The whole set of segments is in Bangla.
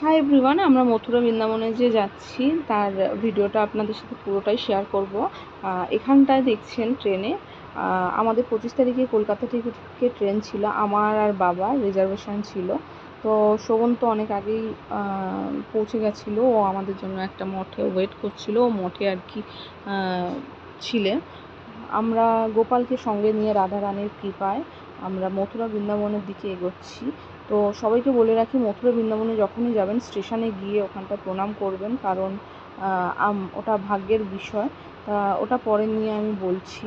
হাই এভরিওয়ান আমরা মথুরা বৃন্দাবনে যে যাচ্ছি তার ভিডিওটা আপনাদের সাথে পুরোটাই শেয়ার করব। এখানটায় দেখছেন ট্রেনে। আমাদের পঁচিশ তারিখে কলকাতা থেকে ট্রেন ছিল আমার আর বাবা রিজার্ভেশন ছিল। তো শোভন তো অনেক আগেই পৌঁছে গেছিল। ও আমাদের জন্য একটা মঠে ওয়েট করছিল। ও মঠে আর কি আহ, ছিলে আমরা গোপালকে সঙ্গে নিয়ে রাধারানীর কৃপায় আমরা মথুরা বৃন্দাবনের দিকে এগোচ্ছি। তো সবাইকে বলে রাখি, মথুরা বৃন্দাবনে যখনই যাবেন, স্টেশনে গিয়ে ওখানটা প্রণাম করবেন। কারণ ওটা ভাগ্যের বিষয়। তা ওটা পরে নিয়ে আমি বলছি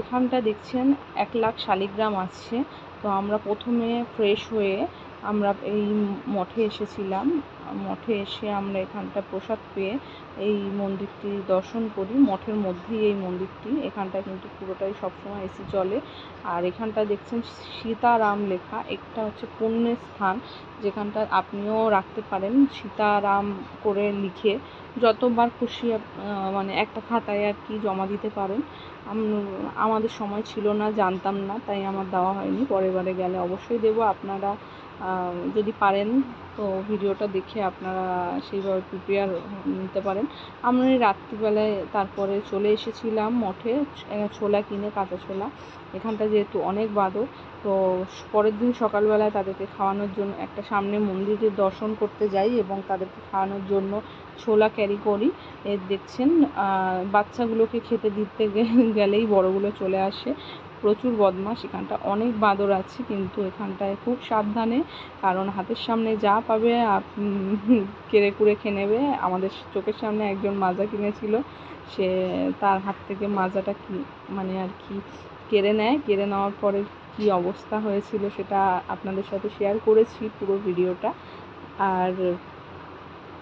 এখানটা দেখছেন এক লাখ শালিগ্রাম আছে তো আমরা প্রথমে ফ্রেশ হয়ে আমরা এই মঠে এসেছিলাম। মঠে এসে আমরা এখানটা প্রসাদ পেয়ে এই মন্দিরটি দর্শন করি। মঠের মধ্যেই এই মন্দিরটি। এখানটা কিন্তু পুরোটাই সবসময় এসি চলে। আর এখানটা দেখছেন সীতারাম লেখা। একটা হচ্ছে পুণ্যের স্থান। যেখানটা আপনিও রাখতে পারেন সীতারাম করে লিখে। যতবার খুশি মানে একটা খাতায় আর কি জমা দিতে পারেন। আমাদের সময় ছিল না, জানতাম না, তাই আমার দেওয়া হয়নি। পরের বারে গেলে অবশ্যই দেবো। আপনারা যদি পারেন, তো ভিডিওটা দেখে আপনারা সেইভাবে প্রিপেয়ার নিতে পারেন। আমরা রাত্রিবেলায় তারপরে চলে এসেছিলাম মঠে ছোলা কিনে, কাঁচা ছোলা। এখানটা যেহেতু অনেক বাদর, তো পরের দিন সকালবেলায় তাদেরকে খাওয়ানোর জন্য একটা সামনে মন্দিরের দর্শন করতে যাই এবং তাদেরকে খাওয়ানোর জন্য ছোলা ক্যারি করি। দেখছেন বাচ্চাগুলোকে খেতে দিতে গেলেই বড়গুলো চলে আসে। প্রচুর বদমাশ, এখানটা অনেক বাঁদর আছে, কিন্তু এখানটায় খুব সাবধানে, কারণ হাতের সামনে যা পাবে কেড়ে কুড়ে খেয়ে নেবে। আমাদের চোখের সামনে একজন মাজা কিনেছিল, সে তার হাত থেকে মাজাটা কি মানে আর কি কেড়ে নেয়। কেড়ে নেওয়ার পরে কি অবস্থা হয়েছিল সেটা আপনাদের সাথে শেয়ার করেছি পুরো ভিডিওটা। আর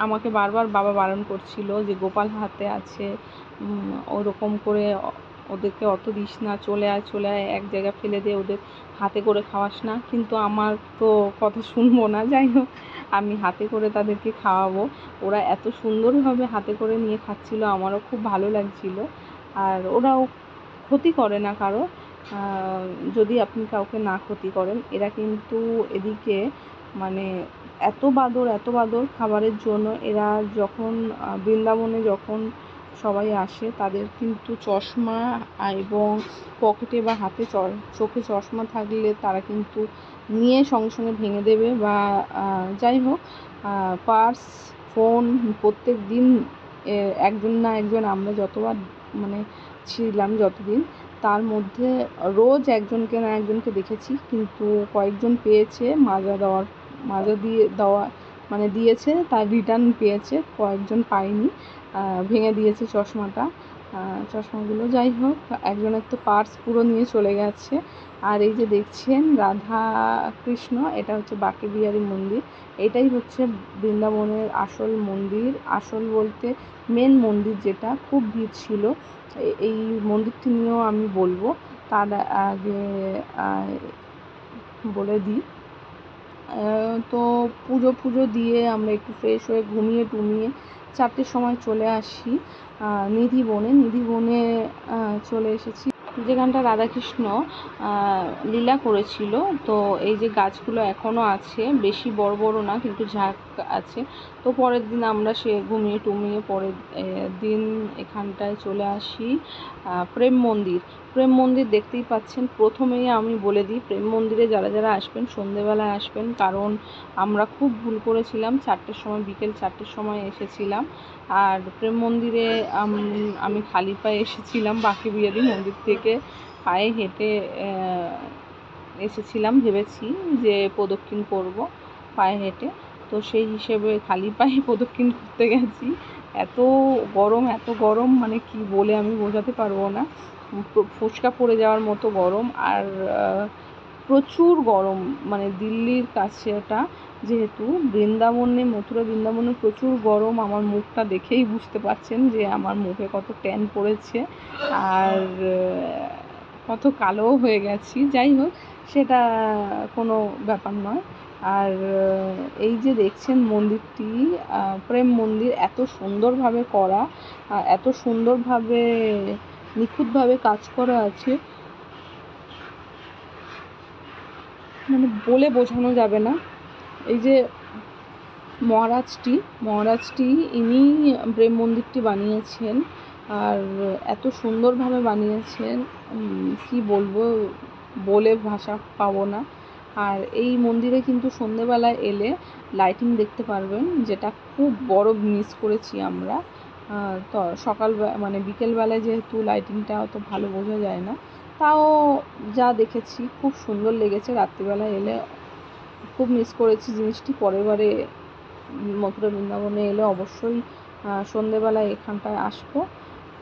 আমাকে বারবার বাবা বারণ করছিল যে গোপাল হাতে আছে ওরকম করে ওদেরকে অত দিস না, চলে আয় চলে আয়, এক জায়গায় ফেলে দে, ওদের হাতে করে খাওয়াস না। কিন্তু আমার তো কথা শুনব না, যাই হোক, আমি হাতে করে তাদেরকে খাওয়াবো। ওরা এত সুন্দরভাবে হাতে করে নিয়ে খাচ্ছিল, আমারও খুব ভালো লাগছিল। আর ওরাও ক্ষতি করে না কারও। যদি আপনি কাউকে না ক্ষতি করেন, এরা কিন্তু এদিকে মানে এত বাদর এত বাদর খাবারের জন্য এরা যখন বৃন্দাবনে যখন সবাই আসে, তাদের কিন্তু চশমা এবং পকেটে বা হাতে চোখে চশমা থাকলে তারা কিন্তু নিয়ে সঙ্গে সঙ্গে ভেঙে দেবে বা যাই হোক পার্স, ফোন প্রত্যেক দিন একজন না একজন আমরা যতবার মানে ছিলাম যতদিন, তার মধ্যে রোজ একজনকে না একজনকে দেখেছি, কিন্তু কয়েকজন পেয়েছে, মাজা দেওয়ার, মাজা দিয়ে দেওয়া মানে দিয়েছে, তার রিটার্ন পেয়েছে, কয়েকজন পায়নি। ভেঙে দিয়েছে চশমাটা। চশমাগুলো যাই হোক, একজনের তো পার্স পুরো নিয়ে চলে গেছে। আর এই যে দেখছেন রাধা কৃষ্ণ, এটা হচ্ছে বাঁকে বিহারী মন্দির। এটাই হচ্ছে বৃন্দাবনের আসল মন্দির। আসল বলতে মেন মন্দির যেটা, খুব ভিড় ছিল। এই মন্দিরটি নিয়েও আমি বলব। তার আগে বলে দিই। তো পুজো পুজো দিয়ে আমরা একটু ফ্রেশ হয়ে ঘুমিয়ে টুমিয়ে চারটের সময় চলে আসি নিধি বনে। নিধি বনে চলে এসেছি। যেখানটা রাধাকৃষ্ণ লীলা করেছিল, তো এই যে গাছগুলো এখনও আছে, বেশি বড় বড় না, কিন্তু ঝাঁক আছে, তো পরের দিন আমরা সে ঘুমিয়ে টুমিয়ে পরের দিন এখানটায় চলে আসি প্রেম মন্দির। প্রেম মন্দির দেখতেই পাচ্ছেন। প্রথমেই আমি বলে দিই, প্রেম মন্দিরে যারা যারা আসবেন, সন্ধেবেলায় আসবেন, কারণ আমরা খুব ভুল করেছিলাম। চারটের সময়, বিকেল চারটের সময় এসেছিলাম। আর প্রেম মন্দিরে আমি খালি পায়ে এসেছিলাম বাকি বিয়েরি মন্দির থেকে। পায়ে হেঁটে এসেছিলাম, ভেবেছি যে প্রদক্ষিণ করব পায়ে হেঁটে। তো সেই হিসেবে খালি পায়ে প্রদক্ষিণ করতে গেছি। এত গরম এত গরম মানে কি বলে আমি বোঝাতে পারব না। ফুসকা পড়ে যাওয়ার মতো গরম আর প্রচুর গরম। মানে দিল্লির কাছে ওটা যেহেতু বৃন্দাবনে, মথুরা, বৃন্দাবনে প্রচুর গরম, আমার মুখটা দেখেই বুঝতে পারছেন যে আমার মুখে কত ট্যান পড়েছে আর কত কালোও হয়ে গেছি। যাই হোক, সেটা কোনো ব্যাপার নয়। আর এই যে দেখছেন মন্দিরটি প্রেম মন্দির এত সুন্দরভাবে করা এত সুন্দরভাবে নিখুঁতভাবে কাজ করা আছে। মানে বলে বোঝানো যাবে না। এই যে মহারাজটি মহারাজটি ইনি প্রেম মন্দিরটি বানিয়েছেন আর এত সুন্দরভাবে বানিয়েছেন কি বলব, বলে ভাষা পাবো না। আর এই মন্দিরে কিন্তু সন্ধেবেলায় এলে লাইটিং দেখতে পারবেন, যেটা খুব বড় মিস করেছি আমরা। তো সকাল মানে বিকেলবেলায় যেহেতু লাইটিংটা অত ভালো বোঝা যায় না, তাও যা দেখেছি খুব সুন্দর লেগেছে। রাত্রিবেলা এলে খুব মিস করেছি জিনিসটি। পরের বারে মথুরা বৃন্দাবনে এলে অবশ্যই সন্ধেবেলায় এখানটায় আসব।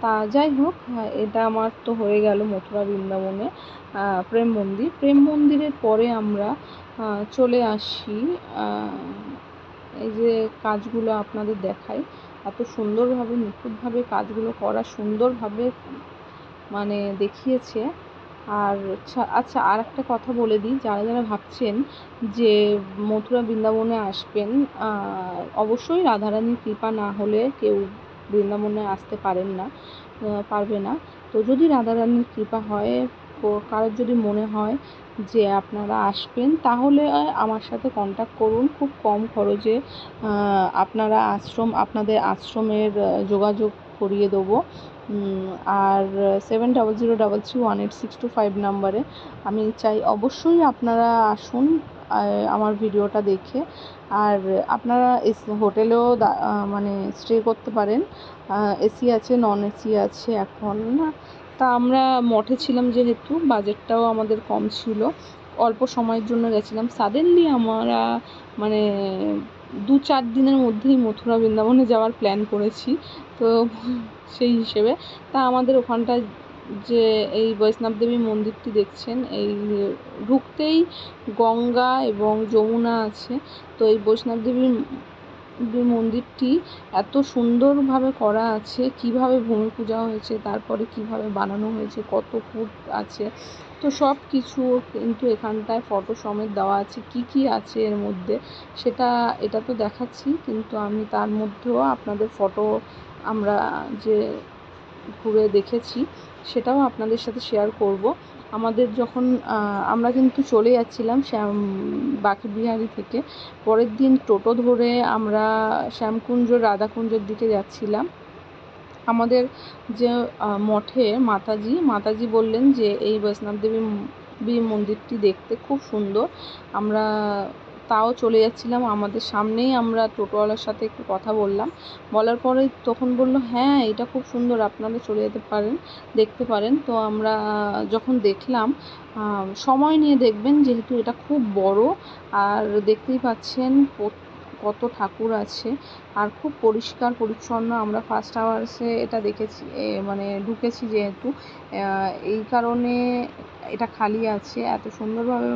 তা যাই হোক এটা আমার তো হয়ে গেল মথুরা বৃন্দাবনে প্রেম মন্দির। প্রেম মন্দিরের পরে আমরা চলে আসি এই যে কাজগুলো আপনাদের দেখাই। এত সুন্দরভাবে, নিখুঁতভাবে কাজগুলো করা সুন্দরভাবে মানে দেখিয়েছে। আর আচ্ছা আর একটা কথা বলে দিই, যারা যারা ভাবছেন যে মথুরা বৃন্দাবনে আসবেন অবশ্যই রাধারানীর কৃপা না হলে কেউ বৃন্দাবনে আসতে পারেন না পারবে না। তো যদি রাধারানীর কৃপা হয় কারোর যদি মনে হয় যে আপনারা আসবেন, তাহলে আমার সাথে কন্ট্যাক্ট করুন। খুব কম খরচে আপনারা আশ্রম, আপনাদের আশ্রমের যোগাযোগ করিয়ে দেবো। আর seven double zero double three one eight six two five নাম্বারে আমি চাই অবশ্যই আপনারা আসুন আমার ভিডিওটা দেখে। আর আপনারা এস, হোটেলেও মানে স্টে করতে পারেন। এসি আছে নন এসি আছে এখন তা আমরা মঠে ছিলাম যেহেতু, বাজেটটাও আমাদের কম ছিল। অল্প সময়ের জন্য গেছিলাম। সাডেনলি আমরা মানে দু চার দিনের মধ্যেই মথুরা বৃন্দাবনে যাওয়ার প্ল্যান করেছি, তো সেই হিসেবে। তা আমাদের ওখানটায় যে এই বৈষ্ণব দেবী মন্দিরটি দেখছেন, এই ঢুকতেই গঙ্গা এবং যমুনা আছে। তো এই বৈষ্ণব দেবীর দেবী মন্দিরটি এত সুন্দরভাবে করা আছে, কীভাবে ভূমি পূজা হয়েছে, তারপরে কীভাবে বানানো হয়েছে, কত ফুট আছে, তো সব কিছু কিন্তু এখানটায় ফটো সমেত দেওয়া আছে, কি কি আছে এর মধ্যে, সেটা, এটা তো দেখাচ্ছি, কিন্তু আমি তার মধ্যেও আপনাদের ফটো আমরা যে ঘুরে দেখেছি, সেটাও আপনাদের সাথে শেয়ার করব। আমাদের যখন আমরা কিন্তু চলে যাচ্ছিলাম শ্যাম, বাঁকিবিহারি থেকে। পরের দিন টোটো ধরে আমরা শ্যামকুঞ্জ, রাধাকুঞ্জের দিকে যাচ্ছিলাম। আমাদের যে মঠে মাতাজি মাতাজি বললেন যে, এই বৈষ্ণবদেবী দেবী মন্দিরটি দেখতে খুব সুন্দর। আমরা তাও চলে যাচ্ছিলাম। আমাদের সামনেই আমরা টোটোওয়ালার সাথে একটু কথা বললাম। বলার পরে তখন বলল হ্যাঁ এটা খুব সুন্দর, আপনারা চলে যেতে পারেন, দেখতে পারেন। তো আমরা যখন দেখলাম সময় নিয়ে দেখবেন যেহেতু এটা খুব বড়, আর দেখতেই পাচ্ছেন কত- ঠাকুর আছে, আর খুব পরিষ্কার, পরিচ্ছন্ন। আমরা ফার্স্ট আওয়ার্সে এটা দেখেছি মানে ঢুকেছি যেহেতু এই কারণে এটা খালি আছে। এত সুন্দরভাবে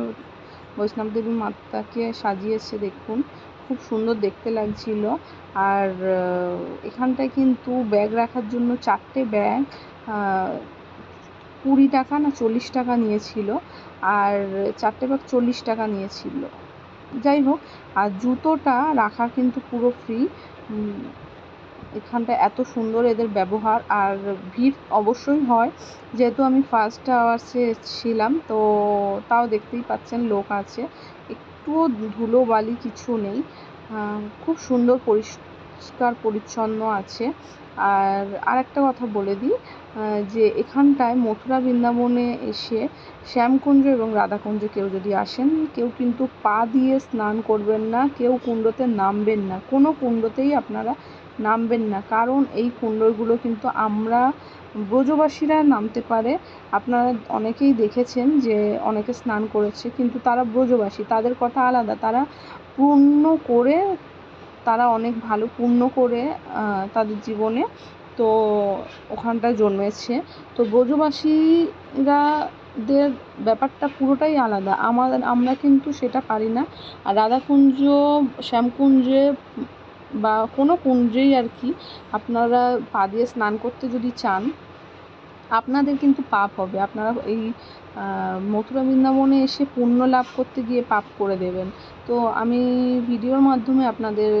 বৈষ্ণব দেবী মাতাকে সাজিয়েছে দেখুন। খুব সুন্দর দেখতে লাগছিল। আর এখানটায় কিন্তু ব্যাগ রাখার জন্য চারটে ব্যাগ কুড়ি টাকা না চল্লিশ টাকা নিয়েছিল। আর চারটে ব্যাগ চল্লিশ টাকা নিয়েছিল। যাই হোক, আর জুতোটা রাখা কিন্তু পুরো ফ্রি এখানটা এত সুন্দর এদের ব্যবহার আর ভিড় অবশ্যই হয়। যেহেতু আমি ফার্স্ট আওয়ার্সে ছিলাম, তো তাও দেখতেই পাচ্ছেন লোক আছে। একটুও ধুলো বালি কিছু নেই। খুব সুন্দর পরিষ্কার পরিচ্ছন্ন আছে। আর আরেকটা কথা বলে দিই যে এখানটায় মথুরা বৃন্দাবনে এসে শ্যামকুঞ্জ এবং রাধাকুঞ্জে কেউ যদি আসেন, কেউ কিন্তু পা দিয়ে স্নান করবেন না, কেউ কুণ্ডতে নামবেন না। কোনো কুণ্ডতেই আপনারা নামবেন না। কারণ এই কুণ্ডলগুলো কিন্তু আমরা ব্রজবাসীরা নামতে পারে। আপনারা অনেকেই দেখেছেন যে অনেকে স্নান করেছে, কিন্তু তারা ব্রজবাসী, তাদের কথা আলাদা। তারা পূর্ণ করে, তারা অনেক ভালো পূর্ণ করে তাদের জীবনে তো ওখানটায় জন্মেছে। তো ব্রজবাসীরা দের ব্যাপারটা পুরোটাই আলাদা। আমাদের, আমরা কিন্তু সেটা পারি না। আর রাধাকুঞ্জ, শ্যামকুঞ্জে বা কোনো কুঞ্জেই আর কি আপনারা পা দিয়ে স্নান করতে যদি চান, আপনাদের কিন্তু পাপ হবে। আপনারা এই মথুরা বৃন্দাবনে এসে পুণ্য লাভ করতে গিয়ে পাপ করে দেবেন। তো আমি ভিডিওর মাধ্যমে আপনাদের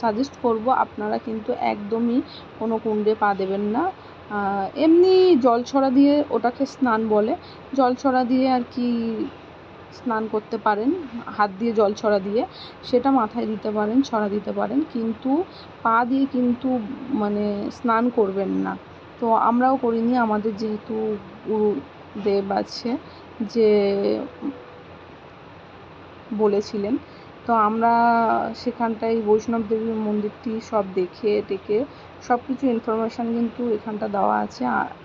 সাজেস্ট করব, আপনারা কিন্তু একদমই কোনো কুণ্ডে পা দেবেন না। এমনি জল ছড়া দিয়ে ওটাকে স্নান বলে। জল ছড়া দিয়ে আর কি স্নান করতে পারেন, হাত দিয়ে জল ছড়া দিয়ে, সেটা মাথায় দিতে পারেন, ছড়া দিতে পারেন, কিন্তু পা দিয়ে কিন্তু মানে স্নান করবেন না। তো আমরাও করিনি, আমাদের যেহেতু গুরুদেব আছে যে বলেছিলেন, তো আমরা সেখানটায় বৈষ্ণব দেবীর মন্দিরটি সব দেখে, টেকে সব কিছু ইনফরমেশান কিন্তু এখানটা দেওয়া আছে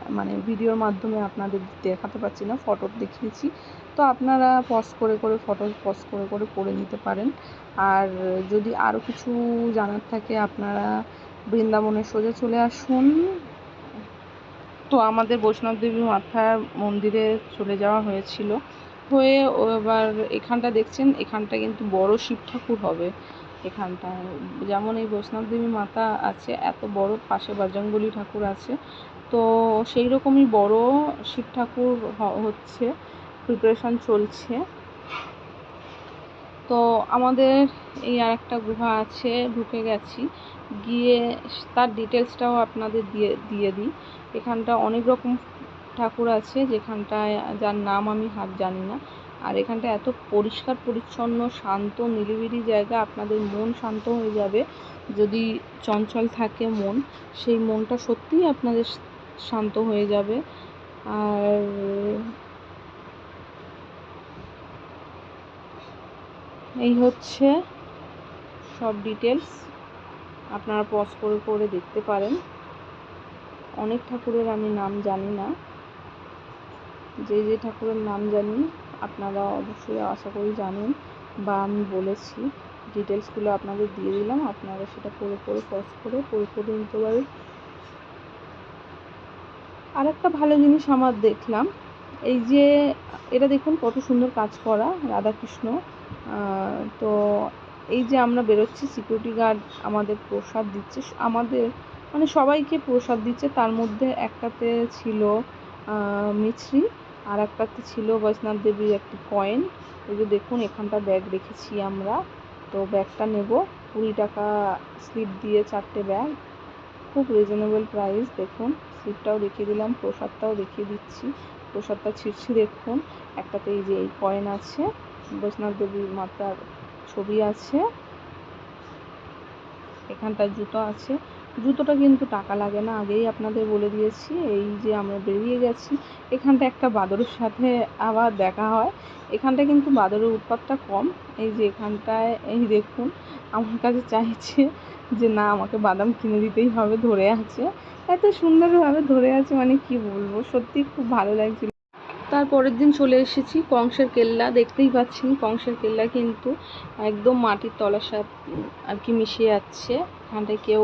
মানে ভিডিওর মাধ্যমে আপনাদের দেখাতে পারছি না ফটো দেখিয়েছি। তো আপনারা পজ করে করে ফটো পজ করে করে পড়ে নিতে পারেন। আর যদি আরও কিছু জানার থাকে, আপনারা বৃন্দাবনে সোজা চলে আসুন। তো আমাদের বৈষ্ণব দেবী মাথার মন্দিরে চলে যাওয়া হয়েছিল। হয়ে এবার এখানটা দেখছেন, এখানটা কিন্তু বড় শিব ঠাকুর হবে এখানটায়। যেমন এই বৈষ্ণব দেবী মাতা আছে, এত বড় পাশে বজরংবলী ঠাকুর আছে। তো সেই রকমই বড় শিব ঠাকুর হচ্ছে। প্রিপারেশান চলছে। তো আমাদের এই আর একটা গুহা আছে, ঢুকে গেছি। গিয়ে তার ডিটেলসটাও আপনাদের দিয়ে দিয়ে দিই। এখানটা অনেক রকম ঠাকুর আছে, যেখানটায় যার নাম আমি হাত জানি না। আর এখানটা এত পরিষ্কার, পরিচ্ছন্ন, শান্ত, নিরিবিলি জায়গা, আপনাদের মন শান্ত হয়ে যাবে। যদি চঞ্চল থাকে মন, সেই মনটা সত্যিই আপনাদের শান্ত হয়ে যাবে। আর এই হচ্ছে সব ডিটেলস আপনারা পজ করে করে দেখতে পারেন। অনেক ঠাকুরের আমি নাম জানি না। যে যে ঠাকুরের নাম জানি, আপনারা অবশ্যই আশা করি জানেন বা আমি বলেছি। ডিটেলসগুলো আপনাদের দিয়ে দিলাম, আপনারা সেটা পড়ে পড়ে পজ করে পড়ে পড়ে নিতে পারেন। আর একটা ভালো জিনিস আমার দেখলাম, এই যে, এটা দেখুন কত সুন্দর কাজ করা, রাধাকৃষ্ণ। তো এই যে আমরা বেরোচ্ছি সিকিউরিটি গার্ড আমাদের প্রসাদ দিচ্ছে। আমাদের মানে সবাইকে প্রসাদ দিচ্ছে। তার মধ্যে একটাতে ছিল মিছরি, আর একটাতে ছিল বৈষ্ণব দেবীর একটি কয়েন এই যে দেখুন, এখানটা ব্যাগ রেখেছি আমরা। তো ব্যাগটা নেব। কুড়ি টাকা স্লিপ দিয়ে চারটে ব্যাগ খুব রিজনেবল প্রাইস দেখুন। স্লিপটাও দেখিয়ে দিলাম, প্রসাদটাও দেখিয়ে দিচ্ছি। প্রসাদটা ছিঁড়ছি, দেখুন। একটাতে এই যে এই কয়েন আছে। বৈষ্ণব দেবী মাতার ছবি আছে। এখানটা জুতো আছে। জুতোটা কিন্তু টাকা লাগে না, আগেই আপনাদের বলে দিয়েছি। এই যে আমরা বেরিয়ে গেছি এখানটা একটা বাদরের সাথে আবার দেখা হয়। এখানটা কিন্তু বাদরের উৎপাতটা কম। এই যে এখানটায়, এই দেখুন, আমার কাছে চাইছে যে না, আমাকে বাদাম কিনে দিতেই হবে, ধরে আছে। এত সুন্দরভাবে ধরে আছে মানে কি বলব? সত্যি খুব ভালো লাগছিল। তারপরের দিন চলে এসেছি কংসের কেল্লা। দেখতেই পাচ্ছেন কংসের কেল্লা কিন্তু একদম মাটির তলার সাথে আর কি মিশে যাচ্ছে। এখানটায় কেউ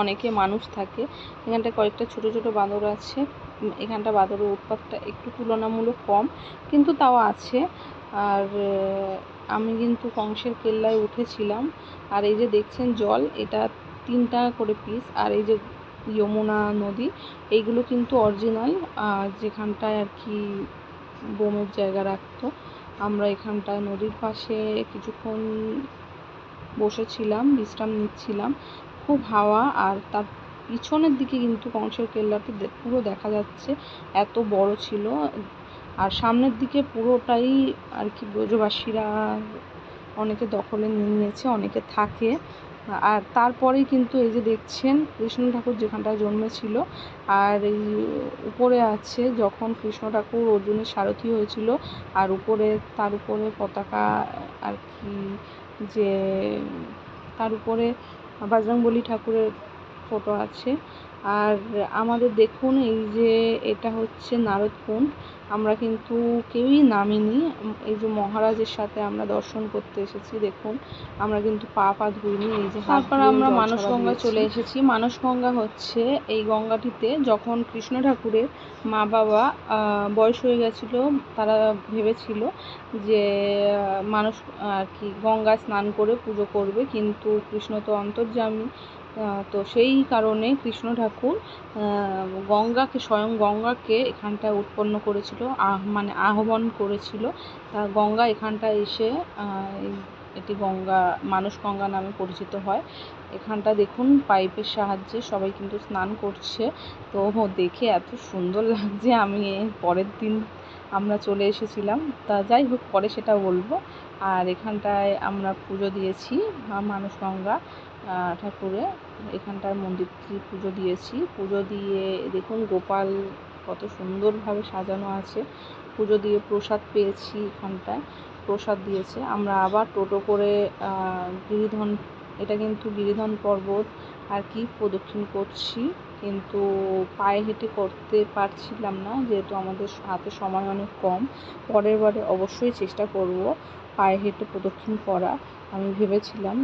অনেকে মানুষ থাকে। এখানটায় কয়েকটা ছোট ছোট বাঁদর আছে। এখানটা বাঁদরের উৎপাতটা একটু তুলনামূলক কম, কিন্তু তাও আছে। আর আমি কিন্তু কংসের কেল্লায় উঠেছিলাম। আর এই যে দেখছেন জল, এটা তিন টাকা করে পিস আর এই যে যমুনা নদী, এইগুলো কিন্তু অরিজিনাল যেখানটায় আর কি বোমের জায়গা রাখতো, আমরা এখানটায় নদীর পাশে কিছুক্ষণ বসেছিলাম, বিশ্রাম নিচ্ছিলাম। খুব হাওয়া, আর তার পিছনের দিকে কিন্তু কংসের কেল্লাটি পুরো দেখা যাচ্ছে এত বড় ছিল। আর সামনের দিকে পুরোটাই আর কি ব্রজবাসীরা অনেকে দখলে নিয়ে নিয়েছে, অনেকে থাকে। আর তারপরেই কিন্তু এই যে দেখছেন কৃষ্ণ ঠাকুর যেখানটায় জন্মেছিল, আর এই উপরে আছে যখন কৃষ্ণ ঠাকুর অর্জুনের সারথি হয়েছিল, আর উপরে, তার উপরে পতাকা, আর কি যে, তার উপরে বজরংবলী ঠাকুরের ফটো আছে। আর আমাদের দেখুন এই যে এটা হচ্ছে নারদ নারদকুণ্ড আমরা কিন্তু কেউই নামিনি। এই যে মহারাজের সাথে আমরা দর্শন করতে এসেছি দেখুন আমরা কিন্তু পা পা ধুইনি এই যে তারপর আমরা মানসগঙ্গা চলে এসেছি। মানসগঙ্গা হচ্ছে এই গঙ্গাটিতে যখন কৃষ্ণ ঠাকুরের মা বাবা বয়স হয়ে গেছিল তারা ভেবেছিল যে মানুষ আর কি গঙ্গায় স্নান করে পুজো করবে কিন্তু কৃষ্ণ তো অন্তর্যামী তো সেই কারণে কৃষ্ণ ঠাকুর গঙ্গাকে স্বয়ং গঙ্গাকে এখানটায় উৎপন্ন করেছিল। আহ মানে আহ্বান করেছিল। তা গঙ্গা এখানটায় এসে এটি গঙ্গা, মানুষ গঙ্গা নামে পরিচিত হয়। এখানটা দেখুন, পাইপের সাহায্যে সবাই কিন্তু স্নান করছে। তো দেখে এত সুন্দর লাগছে, আমি পরের দিন আমরা চলে এসেছিলাম। তা যাই হোক, পরে সেটা বলব। আর এখানটায় আমরা পুজো দিয়েছি মানুষ গঙ্গা ঠাকুরে এখানটার মন্দিরটি পুজো দিয়েছি। পুজো দিয়ে, দেখুন, গোপাল কত সুন্দরভাবে সাজানো আছে। পুজো দিয়ে প্রসাদ পেয়েছি এখানটায়, প্রসাদ দিয়েছে। আমরা আবার টোটো করে গিরিধন, এটা কিন্তু গিরিধন পর্বত আর কি প্রদক্ষিণ করছি। কিন্তু পায়ে হেঁটে করতে পারছিলাম না, যেহেতু আমাদের হাতে সময় অনেক কম। পরের বারে অবশ্যই চেষ্টা করব পায়ে হেঁটে প্রদক্ষিণ করা। আমি ভেবেছিলাম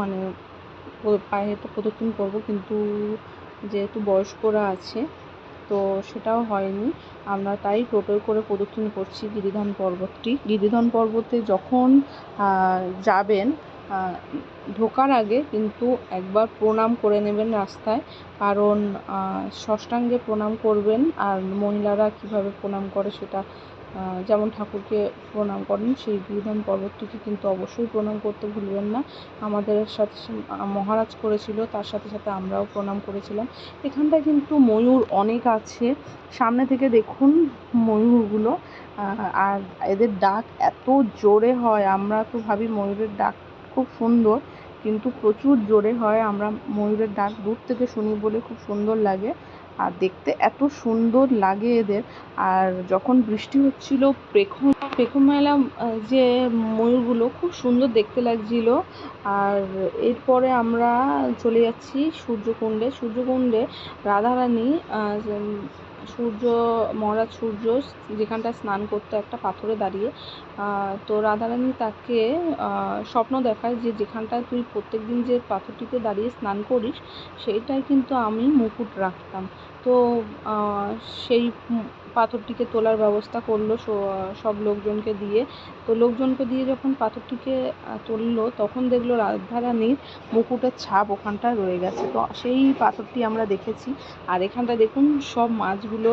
মানে পায়ে হেঁটে প্রদক্ষিণ করব, কিন্তু যেহেতু বয়স্করা আছে তো সেটাও হয়নি। আমরা তাই টোটোয় করে প্রদক্ষিণ করছি গিরিধান পর্বতটি। গিরিধান পর্বতে যখন যাবেন ঢোকার আগে কিন্তু একবার প্রণাম করে নেবেন রাস্তায়। কারণ ষষ্ঠাঙ্গে প্রণাম করবেন আর মহিলারা কীভাবে প্রণাম করে সেটা যেমন ঠাকুরকে প্রণাম করেন, সেই গিরিধান পর্বতটিকে কিন্তু অবশ্যই প্রণাম করতে ভুলবেন না। আমাদের সাথে মহারাজ করেছিল, তার সাথে সাথে আমরাও প্রণাম করেছিলাম। এখানটায় কিন্তু ময়ূর অনেক আছে। সামনে থেকে দেখুন ময়ূরগুলো। আর এদের ডাক এত জোরে হয়, আমরা তো ভাবি ময়ূরের ডাক খুব সুন্দর, কিন্তু প্রচুর জোরে হয়। আমরা ময়ূরের ডাক দূর থেকে শুনি বলে খুব সুন্দর লাগে। আর দেখতে এত সুন্দর লাগে এদের। আর যখন বৃষ্টি হচ্ছিল, পেখম পেখম মেলা যে ময়ূরগুলো খুব সুন্দর দেখতে লাগছিল। আর এরপরে আমরা চলে যাচ্ছি সূর্যকুণ্ডে। সূর্যকুণ্ডে রাধারানী সূর্য, মহারাজ সূর্য যেখানটা স্নান করতো, একটা পাথরে দাঁড়িয়ে। তো রাধারানী তাকে স্বপ্ন দেখায় যে যেখানটায় তুই প্রত্যেক দিন যে পাথরটিতে দাঁড়িয়ে স্নান করিস সেইটায় কিন্তু আমি মুকুট রাখতাম। তো সেই পাথরটিকে তোলার ব্যবস্থা করল সব লোকজনকে দিয়ে। তো লোকজনকে দিয়ে যখন পাথরটিকে তুললো, তখন দেখল রাধারানীর মুকুটের ছাপ ওখানটায় রয়ে গেছে। তো সেই পাথরটি আমরা দেখেছি। আর এখানটা দেখুন, সব মাছগুলো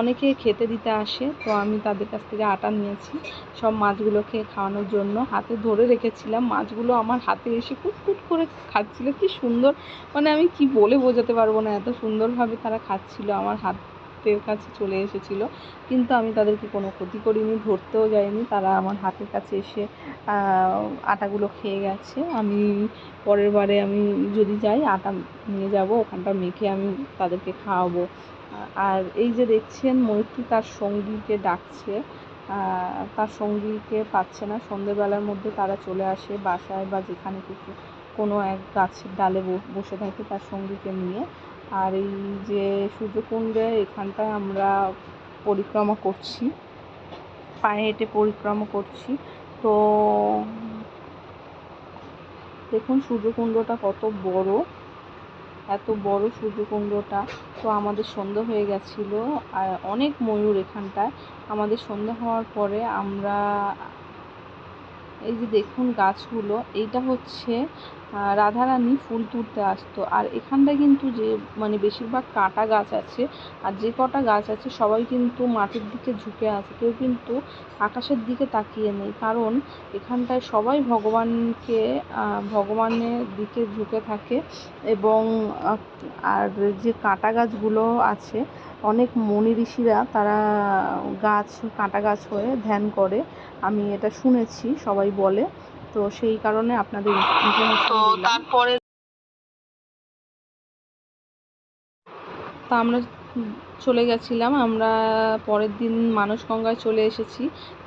অনেকে খেতে দিতে আসে। তো আমি তাদের কাছ থেকে আটা নিয়েছি। সব মাছগুলোকে খাওয়ানোর জন্য হাতে ধরে রেখেছিলাম। মাছগুলো আমার হাতে এসে কুটকুট করে খাচ্ছিল। কি সুন্দর মানে আমি কি বলে বোঝাতে পারব না, এত সুন্দরভাবে তারা খাচ্ছিল, আমার হাতের কাছে চলে এসেছিল। কিন্তু আমি তাদেরকে কোনো ক্ষতি করিনি, ধরতেও যাইনি। তারা আমার হাতের কাছে এসে আটাগুলো খেয়ে গেছে। আমি পরের বারে আমি যদি যাই, আটা নিয়ে যাব, ওখানটা মেখে আমি তাদেরকে খাওয়াবো। আর এই যে দেখছেন ময়ূরটি তার সঙ্গীকে ডাকছে। তার সঙ্গীকে পাচ্ছে না। সন্ধেবেলার মধ্যে তারা চলে আসে বাসায় বা যেখানে কিছু কোনো এক গাছের ডালে বসে থাকে তার সঙ্গীকে নিয়ে। আর এই যে সূর্যকুণ্ডে এখানটায় আমরা পরিক্রমা করছি, পায়ে হেঁটে পরিক্রমা করছি। তো দেখুন সূর্যকুণ্ডটা কত বড়। এত বড় সূর্যকুণ্ডটা তো আমাদের সন্ধে হয়ে গেছিল, আর অনেক ময়ূর এখানটায়। আমাদের সন্ধে হওয়ার পরে আমরা, এই যে দেখুন গাছগুলো, এইটা হচ্ছে রাধারানী ফুল তুলতে আসতো। আর এখানটায় কিন্তু যে মানে বেশিরভাগ কাটা গাছ আছে, আর যে কটা গাছ আছে সবাই কিন্তু মাটির দিকে ঝুঁকে আছে। কেউ কিন্তু আকাশের দিকে তাকিয়ে নেই। কারণ এখানটায় সবাই ভগবানকে ভগবানের দিকে ঝুঁকে থাকে এবং আর যে কাঁটা গাছগুলো আছে, অনেক মুনি ঋষিরা তারা গাছ, কাঁটা গাছ হয়ে ধ্যান করে। আমি এটা শুনেছি, সবাই বলে। তো সেই কারণে আপনাদের দিলাম তারপরে তা আমরা চলে গেছিলাম আমরা পরের দিন মানসগঙ্গায় চলে এসেছি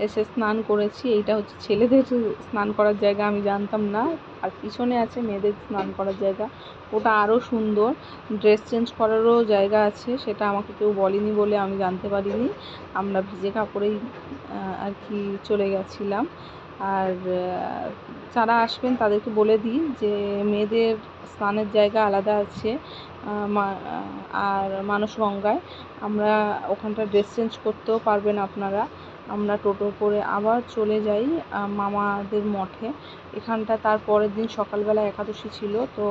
এসে স্নান করেছি। এইটা হচ্ছে ছেলেদের স্নান করার জায়গা আমি জানতাম না। আর পিছনে আছে মেয়েদের স্নান করার জায়গা। ওটা আরও সুন্দর। ড্রেস চেঞ্জ করারও জায়গা আছে সেটা আমাকে কেউ বলেনি বলে আমি জানতে পারিনি। আমরা ভিজে কাপড়েই আর কি চলে গেছিলাম। আর যারা আসবেন তাদেরকে বলে দিই যে মেয়েদের স্নানের জায়গা আলাদা আছে আর মানুষ গঙ্গায় আমরা ওখানটা ড্রেস চেঞ্জ করতেও পারবেন আপনারা। আমরা টোটো করে আবার চলে যাই মামাদের মঠে। এখানটা তার পরের দিন সকালবেলা একাদশী ছিল, তো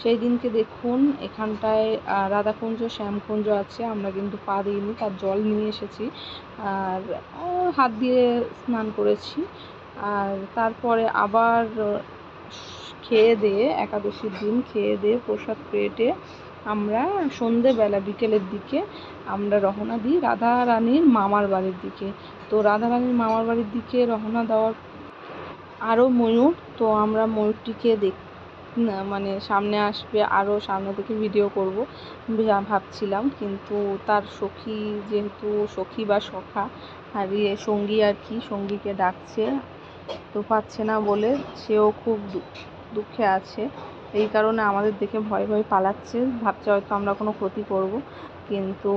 সেই দিনকে দেখুন, এখানটায় রাধাকুঞ্জ, শ্যামকুঞ্জ আছে। আমরা কিন্তু পা দিইনি, তার জল নিয়ে এসেছি। আর হাত দিয়ে স্নান করেছি। আর তারপরে আবার খেয়ে দিয়ে একাদশীর দিন খেয়ে দিয়ে প্রসাদ পেটে আমরা সন্ধেবেলা বিকেলের দিকে আমরা রওনা দিই রাধা রানীর মামার বাড়ির দিকে। তো রাধা রানীর মামার বাড়ির দিকে রওনা দেওয়ার আরও ময়ূর, তো আমরা ময়ূরটিকে দেখ মানে সামনে আসবে, আরও সামনে থেকে ভিডিও করব ভাবছিলাম। কিন্তু তার সখী যেহেতু সখী বা সখা, আর ইয়ে সঙ্গী আর কি, সঙ্গীকে ডাকছে। তো পাচ্ছে না বলে সেও খুব দুঃখে আছে। এই কারণে আমাদের দেখে ভয় ভয় পালাচ্ছে। ভাবছে হয়তো আমরা কোনো ক্ষতি করব। কিন্তু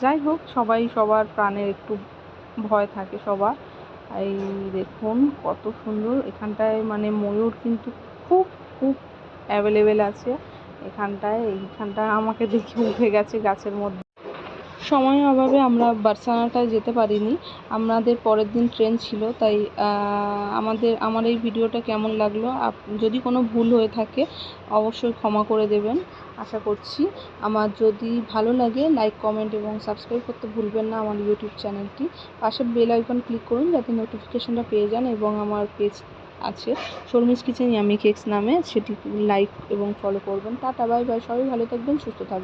যাই হোক, সবাই সবার প্রাণের একটু ভয় থাকে সবার। এই দেখুন কত সুন্দর। এখানটায় মানে ময়ূর কিন্তু খুব খুব অ্যাভেলেবেল আছে। এখানটায় এইখানটায় আমাকে দেখে উঠে গেছে গাছের মধ্যে। সময়ের অভাবে আমরা বার্সানাটায় যেতে পারিনি। আমাদের পরের দিন ট্রেন ছিল, তাই আমাদের, আমার এই ভিডিওটা কেমন লাগল? আপ- যদি কোনো ভুল হয়ে থাকে, অবশ্যই ক্ষমা করে দেবেন, আশা করছি। আমার যদি ভালো লাগে লাইক কমেন্ট এবং সাবস্ক্রাইব করতে ভুলবেন না আমার ইউটিউব চ্যানেলটি পাশে বেল আইকন ক্লিক করুন, যাতে নোটিফিকেশনটা পেয়ে যান এবং আমার পেজ আছে শর্মিস কিচেন ইয়ামি কেকস নামে। সেটি লাইক এবং ফলো করবেন। টাটা বাই বাই সবাই ভালো থাকবেন, সুস্থ থাকবেন।